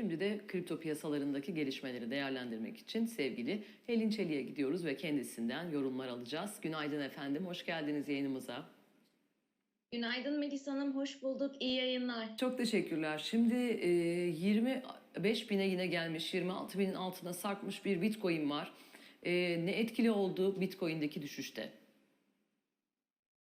Şimdi de kripto piyasalarındaki gelişmeleri değerlendirmek için sevgili Helin Çelik'e gidiyoruz ve kendisinden yorumlar alacağız. Günaydın efendim, hoş geldiniz yayınımıza. Günaydın Melis Hanım, hoş bulduk. İyi yayınlar. Çok teşekkürler. Şimdi e, 25 bine yine gelmiş, 26 binin altına sarkmış bir Bitcoin var. E, ne etkili oldu Bitcoin'deki düşüşte?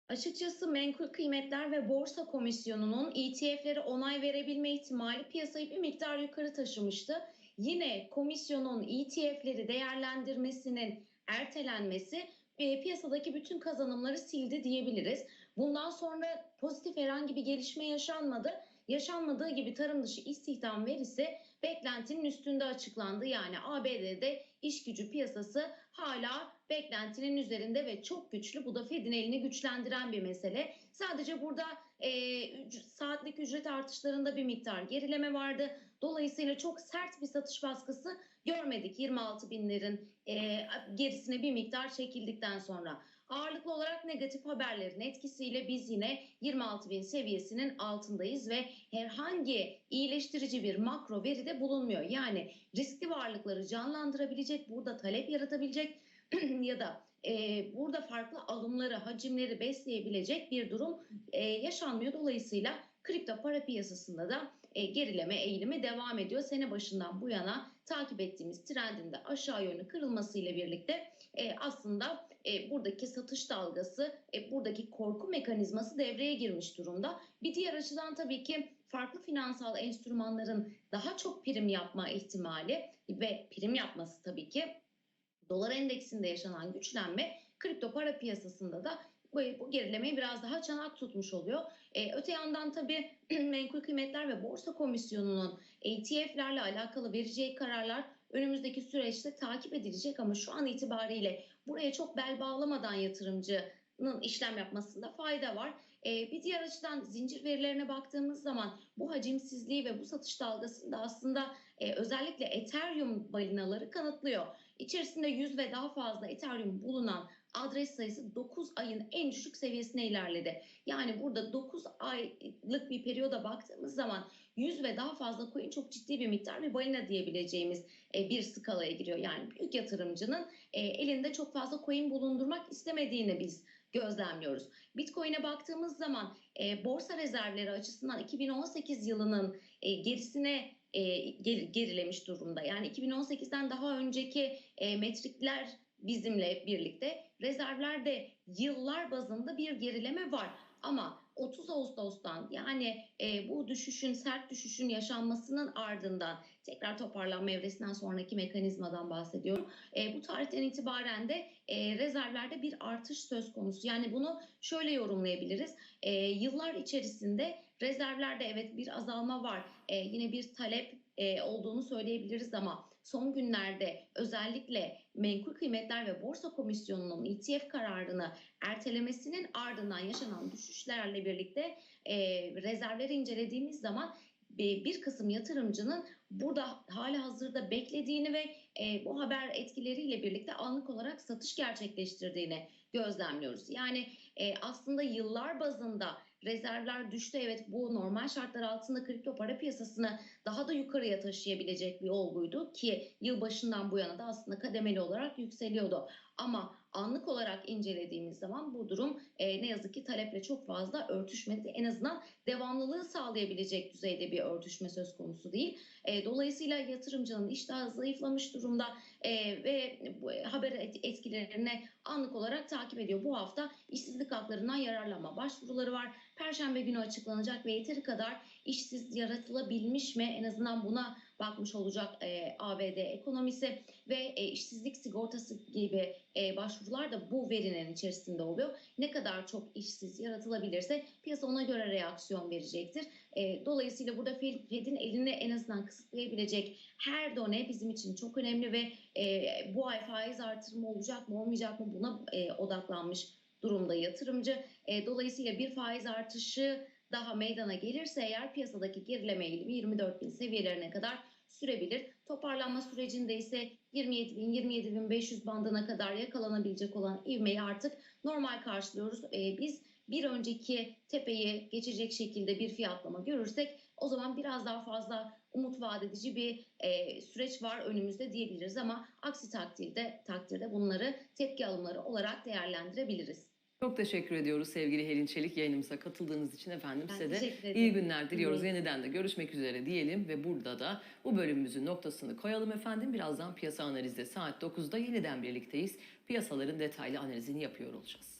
Açıkçası Menkul Kıymetler ve Borsa Komisyonu'nun ETF'lere onay verebilme ihtimali piyasayı bir miktar yukarı taşımıştı. Yine komisyonun ETF'leri değerlendirmesinin ertelenmesi e, piyasadaki bütün kazanımları sildi diyebiliriz. Bundan sonra pozitif herhangi bir gelişme yaşanmadı. Yaşanmadığı gibi tarım dışı istihdam verisi beklentinin üstünde açıklandı. Yani ABD'de iş gücü piyasası hala beklentinin üzerinde ve çok güçlü. Bu da Fed'in elini güçlendiren bir mesele. Sadece burada e, saatlik ücret artışlarında bir miktar gerileme vardı. Dolayısıyla çok sert bir satış baskısı görmedik 26 binlerin e, gerisine bir miktar çekildikten sonra. Ağırlıklı olarak negatif haberlerin etkisiyle biz yine 26 bin seviyesinin altındayız ve herhangi iyileştirici bir makro veri de bulunmuyor. Yani riskli varlıkları canlandırabilecek, burada talep yaratabilecek ya da e, burada farklı alımları, hacimleri besleyebilecek bir durum e, yaşanmıyor. Dolayısıyla kripto para piyasasında da gerileme eğilimi devam ediyor. Sene başından bu yana takip ettiğimiz trendin de aşağı yönlü kırılmasıyla birlikte e, aslında e, buradaki satış dalgası, e, buradaki korku mekanizması devreye girmiş durumda. Bir diğer açıdan tabii ki farklı finansal enstrümanların daha çok prim yapma ihtimali ve prim yapması tabii ki dolar endeksinde yaşanan güçlenme kripto para piyasasında da bu, gerilemeyi biraz daha çanak tutmuş oluyor. Ee, öte yandan tabii Menkul Kıymetler ve Borsa Komisyonu'nun ETF'lerle alakalı vereceği kararlar önümüzdeki süreçte takip edilecek ama şu an itibariyle buraya çok bel bağlamadan yatırımcının işlem yapmasında fayda var. Ee, bir diğer açıdan zincir verilerine baktığımız zaman bu hacimsizliği ve bu satış dalgasını da aslında e, özellikle Ethereum balinaları kanıtlıyor. İçerisinde 100 ve daha fazla Ethereum bulunan adres sayısı 9 ayın en düşük seviyesine ilerledi. Yani burada 9 aylık bir periyoda baktığımız zaman 100 ve daha fazla coin çok ciddi bir miktar bir balina diyebileceğimiz e, bir skalaya giriyor. Yani büyük yatırımcının e, elinde çok fazla coin bulundurmak istemediğini biz gözlemliyoruz. Bitcoin'e baktığımız zaman e, borsa rezervleri açısından 2018 yılının e, gerisine e, ger- gerilemiş durumda. Yani 2018'den daha önceki e, metrikler bizimle birlikte rezervlerde yıllar bazında bir gerileme var. Ama 30 Ağustos'tan yani e, bu düşüşün sert düşüşün yaşanmasının ardından tekrar toparlanma evresinden sonraki mekanizmadan bahsediyorum. E, bu tarihten itibaren de e, rezervlerde bir artış söz konusu. Yani bunu şöyle yorumlayabiliriz. E, yıllar içerisinde rezervlerde evet bir azalma var. E, yine bir talep e, olduğunu söyleyebiliriz ama son günlerde özellikle Menkul Kıymetler ve Borsa Komisyonu'nun ETF kararını ertelemesinin ardından yaşanan düşüşlerle birlikte e, rezervleri incelediğimiz zaman bir kısım yatırımcının burada hali hazırda beklediğini ve e, bu haber etkileriyle birlikte anlık olarak satış gerçekleştirdiğini gözlemliyoruz. Yani e, aslında yıllar bazında rezervler düştü. Evet bu normal şartlar altında kripto para piyasasını daha da yukarıya taşıyabilecek bir olguydu ki yılbaşından bu yana da aslında kademeli olarak yükseliyordu. Ama anlık olarak incelediğimiz zaman bu durum e, ne yazık ki taleple çok fazla örtüşmedi. En azından devamlılığı sağlayabilecek düzeyde bir örtüşme söz konusu değil. E, dolayısıyla yatırımcının iştahı zayıflamış durumda e, ve bu haber et- etkilerini anlık olarak takip ediyor. Bu hafta işsizlik haklarından yararlanma başvuruları var. Perşembe günü açıklanacak ve yeteri kadar işsiz yaratılabilmiş mi en azından buna bakmış olacak e, ABD ekonomisi ve e, işsizlik sigortası gibi e, başvurular da bu verinin içerisinde oluyor. Ne kadar çok işsiz yaratılabilirse piyasa ona göre reaksiyon verecektir. E, dolayısıyla burada Fed- Fed'in elini en azından kısıtlayabilecek her done bizim için çok önemli ve e, bu ay faiz artırımı olacak mı olmayacak mı buna e, odaklanmış durumda yatırımcı. E, dolayısıyla bir faiz artışı daha meydana gelirse eğer piyasadaki gerileme eğilimi 24 bin seviyelerine kadar sürebilir. Toparlanma sürecinde ise 27 bin 27 bin 500 bandına kadar yakalanabilecek olan ivmeyi artık normal karşılıyoruz. E, biz bir önceki tepeyi geçecek şekilde bir fiyatlama görürsek o zaman biraz daha fazla umut vaat edici bir e, süreç var önümüzde diyebiliriz ama aksi takdirde takdirde bunları tepki alımları olarak değerlendirebiliriz. Çok teşekkür ediyoruz sevgili Helin Çelik yayınımıza katıldığınız için efendim Ben size de iyi günler diliyoruz. İyi. Yeniden de görüşmek üzere diyelim ve burada da bu bölümümüzün noktasını koyalım efendim. Birazdan piyasa analizde saat 9'da yeniden birlikteyiz. Piyasaların detaylı analizini yapıyor olacağız.